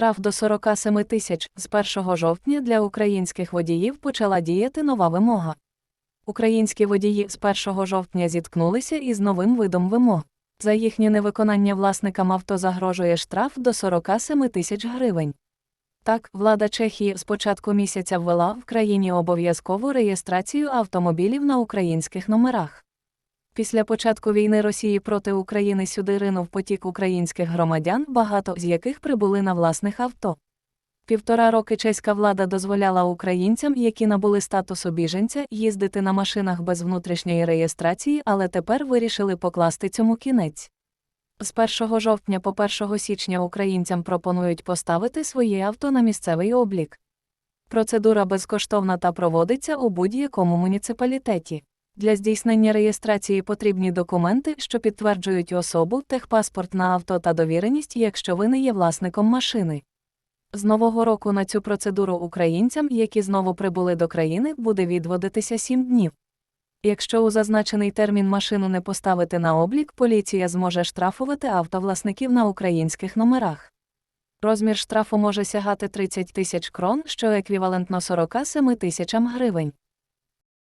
Штраф до 47 тисяч з 1 жовтня для українських водіїв почала діяти нова вимога. Українські водії з 1 жовтня зіткнулися із новим видом вимог. За їхнє невиконання власникам авто загрожує штраф до 47 тисяч гривень. Так, влада Чехії з початку місяця ввела в країні обов'язкову реєстрацію автомобілів на українських номерах. Після початку війни Росії проти України сюди ринув потік українських громадян, багато з яких прибули на власних авто. Півтора роки чеська влада дозволяла українцям, які набули статусу біженця, їздити на машинах без внутрішньої реєстрації, але тепер вирішили покласти цьому кінець. З 1 жовтня по 1 січня українцям пропонують поставити своє авто на місцевий облік. Процедура безкоштовна та проводиться у будь-якому муніципалітеті. Для здійснення реєстрації потрібні документи, що підтверджують особу, техпаспорт на авто та довіреність, якщо ви не є власником машини. З нового року на цю процедуру українцям, які знову прибули до країни, буде відводитися 7 днів. Якщо у зазначений термін машину не поставити на облік, поліція зможе штрафувати автовласників на українських номерах. Розмір штрафу може сягати 30 тисяч крон, що еквівалентно 47 тисячам гривень.